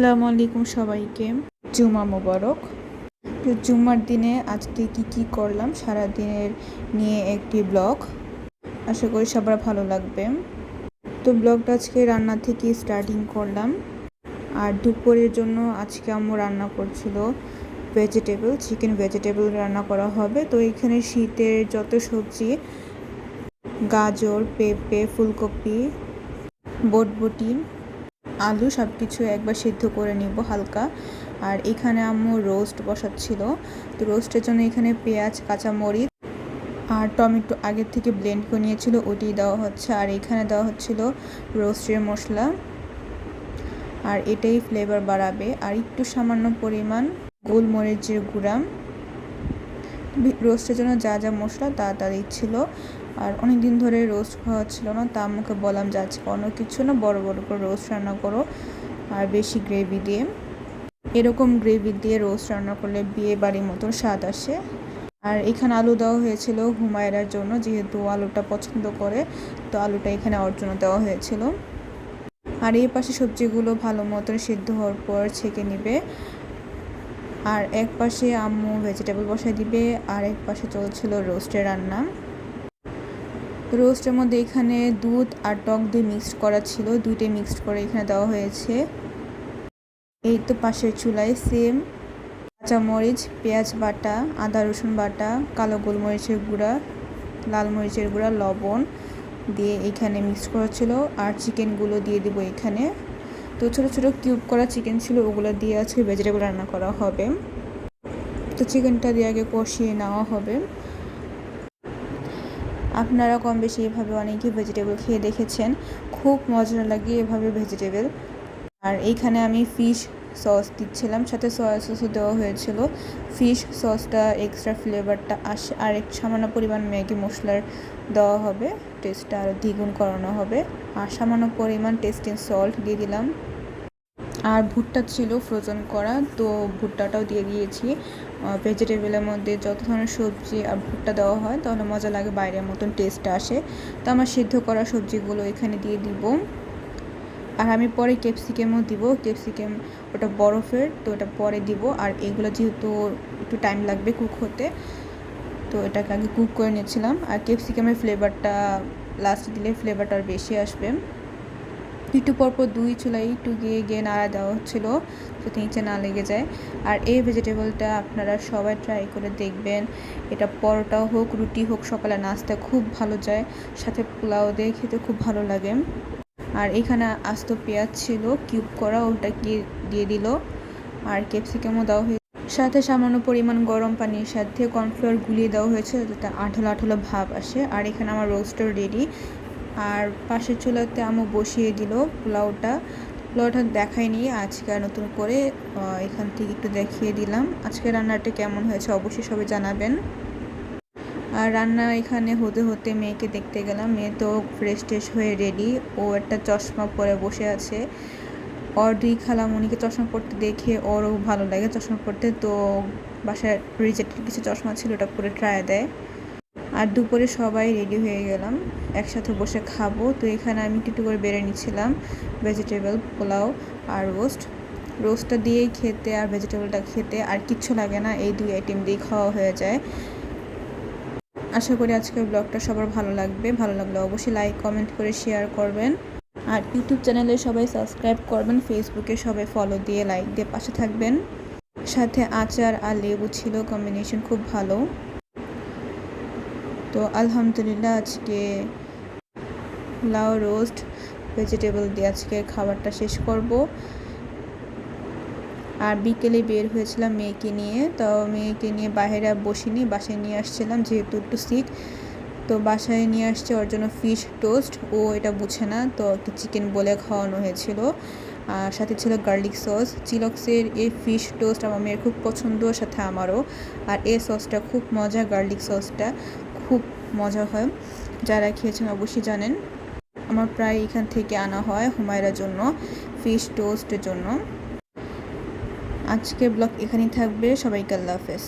আসসালামু আলাইকুম সবাইকে। জুমা মোবারক। তো জুমার দিনে আজকে কি কি করলাম সারা দিনের নিয়ে একটি ব্লগ। আশা করি সবার ভালো লাগবে। তো ব্লগটা আজকে রান্না থেকে স্টার্টিং করলাম। আর দুপুরের জন্য আজকে আম্মু রান্না করছিল ভেজিটেবল চিকেন ভেজিটেবল রান্না করা হবে। তো এখানে শীতের যত সবজি, গাজর, পেঁপে, ফুলকপি, বটবটি আলু সব কিছু একবার সিদ্ধ করে নিব হালকা। আর এখানে আম্মু রোস্ট বসাচ্ছিল। তো রোস্টের জন্য এখানে পেঁয়াজ, কাঁচামরিচ আর টমেটো আগের থেকে ব্লেন্ড করে নিয়েছিল ওটি দেওয়া হচ্ছে। আর এখানে দেওয়া হচ্ছিল রোস্টের মশলা। আর এটাই ফ্লেভার বাড়াবে। আর একটু সামান্য পরিমাণ গোলমরিচের গুঁড়া। রোস্টের জন্য যা যা মশলা তা তা দিচ্ছিল। আর অনেক দিন ধরে রোস্ট খাওয়া ছিল না, তা আমাকে বললাম যে আজকে অন্য কিছু না, বড় বড় করে রোস্ট রান্না করো আর বেশি গ্রেভি দিয়ে। এরকম গ্রেভি দিয়ে রোস্ট রান্না করলে বিয়ে বাড়ির মতো স্বাদ আসে। আর এখানে আলু দেওয়া হয়েছিল হুমায়রার জন্য, যেহেতু আলুটা পছন্দ করে, তো আলুটা এখানে ওর জন্য দেওয়া হয়েছিল। আর এই পাশে সবজিগুলো ভালো মতন সিদ্ধ হওয়ার পর ছেঁকে নিবে। আর এক পাশে আম্মু ভেজিটেবল বসাই দিবে, আর এক পাশে চলছিল রোস্টের রান্না। রোস্টের মধ্যে এখানে দুধ আর টক দই মিক্সড করা ছিল। দুইটাই মিক্সড করে এখানে দেওয়া হয়েছে। এই তো পাশের চুলায় সেম কাঁচামরিচ, পেঁয়াজ বাটা, আদা রসুন বাটা, কালো গোলমরিচের গুঁড়া, লাল মরিচের গুঁড়া, লবণ দিয়ে এখানে মিক্স করা ছিল। আর চিকেনগুলো দিয়ে দিব এখানে। তো ছোটো ছোটো কিউব করা চিকেন ছিল, ওগুলো দিয়ে আজকে ভেজিটেবল রান্না করা হবে। তো চিকেনটা দিয়ে আগে কষিয়ে নেওয়া হবে। আপনারা কম বেশি এভাবে অনেকে ভেজিটেবল খেয়ে দেখেছেন। খুব মজা লাগে এভাবে ভেজিটেবল আর এইখানে আমি ফিশ সস দিচ্ছিলাম, সাথে সয়া সসও দেওয়া হয়েছিল। ফিশ সসটা এক্সট্রা ফ্লেভারটা আসে, আর এক সামান্য পরিমাণ ম্যাগি মশলার দেওয়া হবে। টেস্টটা আরও দ্বিগুণ করানো হবে। আর সামান্য পরিমাণ টেস্টিং সল্ট দিয়ে দিলাম। আর ভুট্টা ছিল ফ্রোজেন করা, তো ভুট্টাটাও দিয়ে দিয়েছি। ভেজিটেবলের মধ্যে যত ধরনের সবজি আর ভুট্টা দেওয়া হয়, তাহলে মজা লাগে, বাইরের মতন টেস্ট আসে। তো আমার সিদ্ধ করা সবজিগুলো এখানে দিয়ে দিব। আর আমি পরে ক্যাপসিকামও দিব। ক্যাপসিকাম ওটা বরফের, তো ওটা পরে দিব। আর এগুলো যেহেতু একটু টাইম লাগবে কুক হতে, তো এটাকে আগে কুক করে নিয়েছিলাম। আর ক্যাপসিকামের ফ্লেভারটা লাস্টে দিলে ফ্লেভারটা আর বেশি আসবে। একটু পরপর দুই চুলাই একটু গিয়ে গিয়ে নাড়া দেওয়া হচ্ছিল যাতে নিচে না লেগে যায়। আর এই ভেজিটেবলটা আপনারা সবাই ট্রাই করে দেখবেন। এটা পরোটা হোক, রুটি হোক, সকালে নাস্তা খুব ভালো যায়। সাথে পোলাও দিয়ে খেতে খুব ভালো লাগে। আর এখানে আস্ত পেঁয়াজ ছিল কিউব করা, ওটা দিয়ে দিল। আর ক্যাপসিকামও দেওয়া হয়েছে সাথে সামান্য পরিমাণ গরম পানির সাথে কর্নফ্লাওয়ার গুলিয়ে দেওয়া হয়েছে, যাতে আঠালো আঠালো ভাব আসে। আর এখানে আমার রোস্টার রেডি আর পাশের চুলাতে আমু বসিয়ে দিল পোলাওটা। পোলাওটা দেখাইনি, আজকে নতুন করে এখান থেকে একটু দেখিয়ে দিলাম। আজকে রান্নাটা কেমন হয়েছে অবশ্যই সবাই জানাবেন। আর রান্না এখানে হতে হতে মেয়েকে দেখতে গেলাম। মেয়ে তো ফ্রেশ ট্রেশ হয়ে রেডি ও একটা চশমা পরে বসে আছে। ওর দুই খালামণিকে চশমা পরতে দেখে ওরও ভালো লাগে চশমা পরতে। তো বাসায় রিজেক্টের কিছু চশমা ছিল, ওটা পরে ট্রায় দেয়। আর দুপুরে সবাই রেডি হয়ে গেলাম। একসাথে বসে খাব। তো এখানে আমি একটু করে বেড়ে নিচ্ছিলাম। ভেজিটেবল পোলাও আর রোস্ট রোস্টটা দিয়েই খেতে আর ভেজিটেবলটা খেতে আর কিচ্ছু লাগে না। এই দুই আইটেম দিয়েই খাওয়া হয়ে যায়। আশা করি আজকের ব্লগটা সবার ভালো লাগবে। ভালো লাগলে অবশ্যই লাইক কমেন্ট করে শেয়ার করবেন। আর ইউটিউব চ্যানেলে সবাই সাবস্ক্রাইব করবেন। ফেসবুকে সবাই ফলো দিয়ে লাইক দিয়ে পাশে থাকবেন। সাথে আচার আর লেবু ছিল। কম্বিনেশন খুব ভালো। তো আলহামদুলিল্লাহ আজকে লাউ রোস্ট, ভেজিটেবল দিয়ে আজকে খাবারটা শেষ করব। আর বিকেলে বের হয়েছিলাম মেয়েকে নিয়ে তো মেয়েকে নিয়ে বাইরে বসিনি, বাসায় নিয়ে আসছিলাম, যেহেতু একটু সিক তো বাসায় নিয়ে আসছে ওর জন্য ফিশ টোস্ট ও এটা বুঝে না, তো চিকেন বলে খাওয়ানো হয়েছিল। আর সাথে ছিল গার্লিক সস চিলক্সের এই ফিশ টোস্ট আমার মেয়ের খুব পছন্দ, সাথে আমারও। আর এই সসটা খুব মজা গার্লিক সসটা মজা হয়। যারা খেয়েছেন অবশ্যই জানেন, আমার প্রায় এখান থেকে আনা হয় হুমায়রার জন্য ফিশ টোস্টের জন্য। আজকে ব্লগ এখানেই থাকবে। সবাইকে আল্লাহ হাফেজ।